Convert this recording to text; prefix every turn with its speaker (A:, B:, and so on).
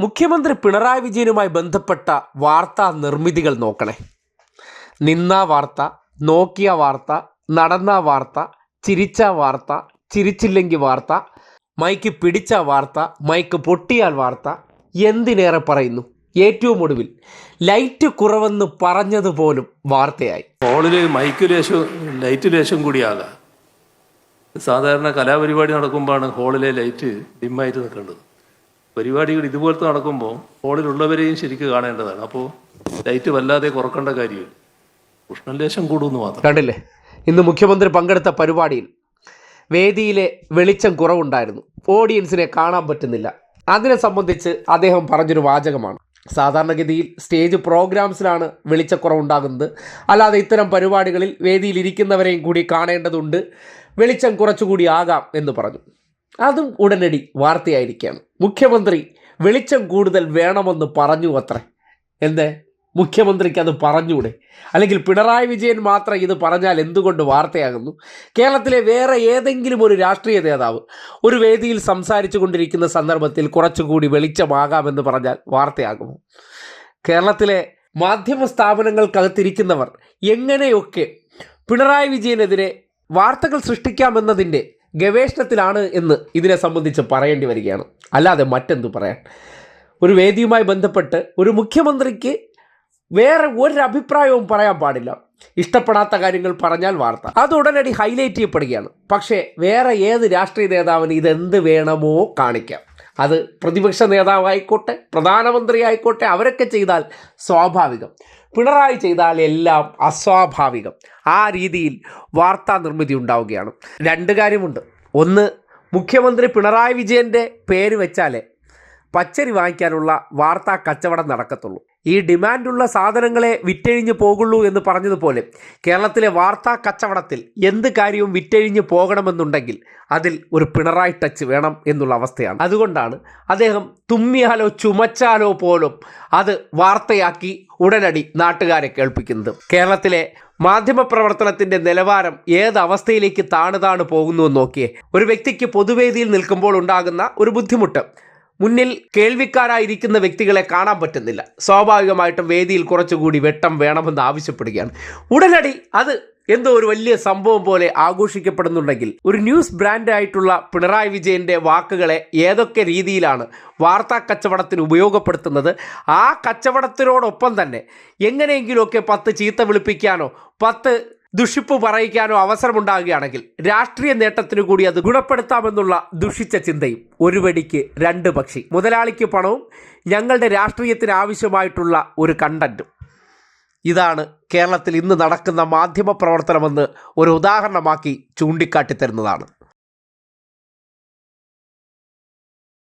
A: മുഖ്യമന്ത്രി പിണറായി വിജയനുമായി ബന്ധപ്പെട്ട വാർത്താ നിർമ്മിതികൾ നോക്കണേ. നിന്ന വാർത്ത നോക്കിയ വാർത്ത നടന്ന വാർത്ത ചിരിച്ച വാർത്ത ചിരിച്ചില്ലെങ്കിൽ വാർത്ത മൈക്ക് പിടിച്ച വാർത്ത മൈക്ക് പൊട്ടിയാൽ വാർത്ത എന്തിനേറെ പറയുന്നു? ഏറ്റവും ഒടുവിൽ ലൈറ്റ് കുറവെന്ന് പറഞ്ഞതുപോലും വാർത്തയായി.
B: ഹോളിൽ മൈക്ക് ലേശം ലൈറ്റ് ലേശം കൂടിയാകാം. സാധാരണ കലാപരിപാടി നടക്കുമ്പോഴാണ് ഹോളിലെ ലൈറ്റ് ഡിമ്മായിട്ട് നിൽക്കേണ്ടത്. പരിപാടികൾ ഇതുപോലത്തെ നടക്കുമ്പോൾ ഹോളിലുള്ളവരെയും ശരിക്കും കാണേണ്ടതാണ്. അപ്പോൾ ലൈറ്റ് വല്ലാതെ കുറക്കേണ്ട കാര്യമില്ല ഉഷ്ണലേശം കൂടുമെന്ന് മാത്രം.
A: കണ്ടില്ലേ? ഇന്ന് മുഖ്യമന്ത്രി പങ്കെടുത്ത പരിപാടിയിൽ വേദിയിലെ വെളിച്ചം കുറവുണ്ടായിരുന്നു. ഓഡിയൻസിനെ കാണാൻ പറ്റുന്നില്ല. അതിനെ സംബന്ധിച്ച് അദ്ദേഹം പറഞ്ഞൊരു വാചകമാണ്. സാധാരണഗതിയിൽ സ്റ്റേജ് പ്രോഗ്രാംസിലാണ് വെളിച്ചക്കുറവുണ്ടാകുന്നത്. അല്ലാതെ ഇത്തരം പരിപാടികളിൽ വേദിയിൽ ഇരിക്കുന്നവരെയും കൂടി കാണേണ്ടതുണ്ട്. വെളിച്ചം കുറച്ചുകൂടി ആകാം എന്ന് പറഞ്ഞു. അതും ഉടനടി വാർത്തയായിരിക്കുകയാണ്. മുഖ്യമന്ത്രി വെളിച്ചം കൂടുതൽ വേണമെന്ന് പറഞ്ഞു അത്രേ. എന്തേ? മുഖ്യമന്ത്രിക്ക് അത് പറഞ്ഞൂടെ? അല്ലെങ്കിൽ പിണറായി വിജയൻ മാത്രം ഇത് പറഞ്ഞാൽ എന്തുകൊണ്ട് വാർത്തയാകുന്നു? കേരളത്തിലെ വേറെ ഏതെങ്കിലും ഒരു രാഷ്ട്രീയ നേതാവ് ഒരു വേദിയിൽ സംസാരിച്ചു കൊണ്ടിരിക്കുന്ന സന്ദർഭത്തിൽ കുറച്ചുകൂടി വെളിച്ചമാകാമെന്ന് പറഞ്ഞാൽ വാർത്തയാകുമോ? കേരളത്തിലെ മാധ്യമ സ്ഥാപനങ്ങൾക്കകത്തിരിക്കുന്നവർ എങ്ങനെയൊക്കെ പിണറായി വിജയനെതിരെ വാർത്തകൾ സൃഷ്ടിക്കാമെന്നതിന്റെ ഗവേഷണത്തിലാണ് എന്ന് ഇതിനെ സംബന്ധിച്ച് പറയേണ്ടി വരികയാണ്. അല്ലാതെ മറ്റെന്തു പറയാൻ? ഒരു വേദിയുമായി ബന്ധപ്പെട്ട് ഒരു മുഖ്യമന്ത്രിക്ക് വേറെ ഒരു അഭിപ്രായവും പറയാൻ പാടില്ല. ഇഷ്ടപ്പെടാത്ത കാര്യങ്ങൾ പറഞ്ഞാൽ വാർത്ത. അത് ഉടനടി ഹൈലൈറ്റ് ചെയ്യപ്പെടുകയാണ്. പക്ഷേ വേറെ ഏത് രാഷ്ട്രീയ നേതാവിന് ഇതെന്ത് വേണമോ കാണിക്കാം. അത് പ്രതിപക്ഷ നേതാവായിക്കോട്ടെ പ്രധാനമന്ത്രി ആയിക്കോട്ടെ അവരൊക്കെ ചെയ്താൽ സ്വാഭാവികം. പിണറായി ചെയ്താൽ എല്ലാം അസ്വാഭാവികം. ആ രീതിയിൽ വാർത്താ നിർമ്മിതി ഉണ്ടാവുകയാണ്. രണ്ട് കാര്യമുണ്ട്. ഒന്ന് മുഖ്യമന്ത്രി പിണറായി വിജയന്റെ പേര് വെച്ചാലേ പച്ചരി വാങ്ങിക്കാനുള്ള വാർത്താ കച്ചവടം നടക്കത്തുള്ളൂ. ഈ ഡിമാൻഡുള്ള സാധനങ്ങളെ വിറ്റഴിഞ്ഞു പോകുള്ളൂ എന്ന് പറഞ്ഞതുപോലെ കേരളത്തിലെ വാർത്താ കച്ചവടത്തിൽ എന്ത് കാര്യവും വിറ്റഴിഞ്ഞു പോകണമെന്നുണ്ടെങ്കിൽ അതിൽ ഒരു പിണറായി ടച്ച് വേണം എന്നുള്ള അവസ്ഥയാണ്. അതുകൊണ്ടാണ് അദ്ദേഹം തുമ്മിയാലോ ചുമച്ചാലോ പോലും അത് വാർത്തയാക്കി ഉടനടി നാട്ടുകാരെ കേൾപ്പിക്കുന്നത്. കേരളത്തിലെ മാധ്യമപ്രവർത്തനത്തിന്റെ നിലവാരം ഏത് അവസ്ഥയിലേക്ക് താണു താണു പോകുന്നു എന്ന് നോക്കിയേ ഒരു വ്യക്തിക്ക് പൊതുവേദിയിൽ നിൽക്കുമ്പോൾ ഉണ്ടാകുന്ന ഒരു ബുദ്ധിമുട്ട് മുന്നിൽ കേൾവിക്കാരായിരിക്കുന്ന വ്യക്തികളെ കാണാൻ പറ്റുന്നില്ല. സ്വാഭാവികമായിട്ടും വേദിയിൽ കുറച്ചുകൂടി വെട്ടം വേണമെന്ന് ആവശ്യപ്പെടുകയാണ്. ഉടനടി അത് എന്തോ ഒരു വലിയ സംഭവം പോലെ ആഘോഷിക്കപ്പെടുന്നുണ്ടെങ്കിൽ ഒരു ന്യൂസ് ബ്രാൻഡായിട്ടുള്ള പിണറായി വിജയന്റെ വാക്കുകളെ ഏതൊക്കെ രീതിയിലാണ് വാർത്താ കച്ചവടത്തിന് ഉപയോഗപ്പെടുത്തുന്നത്? ആ കച്ചവടത്തിനോടൊപ്പം തന്നെ എങ്ങനെയെങ്കിലുമൊക്കെ പത്ത് ചീത്ത വിളിപ്പിക്കാനോ പത്ത് ദുഷിപ്പ് പറയിക്കാനോ അവസരമുണ്ടാകുകയാണെങ്കിൽ രാഷ്ട്രീയ നേട്ടത്തിനു കൂടി അത് ഗുണപ്പെടുത്താമെന്നുള്ള ദുഷിച്ച ചിന്തയും ഒരു വെടിക്ക് രണ്ട് പക്ഷി. മുതലാളിക്ക് പണവും ഞങ്ങളുടെ രാഷ്ട്രീയത്തിന് ആവശ്യമായിട്ടുള്ള ഒരു കണ്ടന്റും. ഇതാണ് കേരളത്തിൽ ഇന്ന് നടക്കുന്ന മാധ്യമ പ്രവർത്തനമെന്ന് ഒരു ഉദാഹരണമാക്കി ചൂണ്ടിക്കാട്ടി തരുന്നതാണ്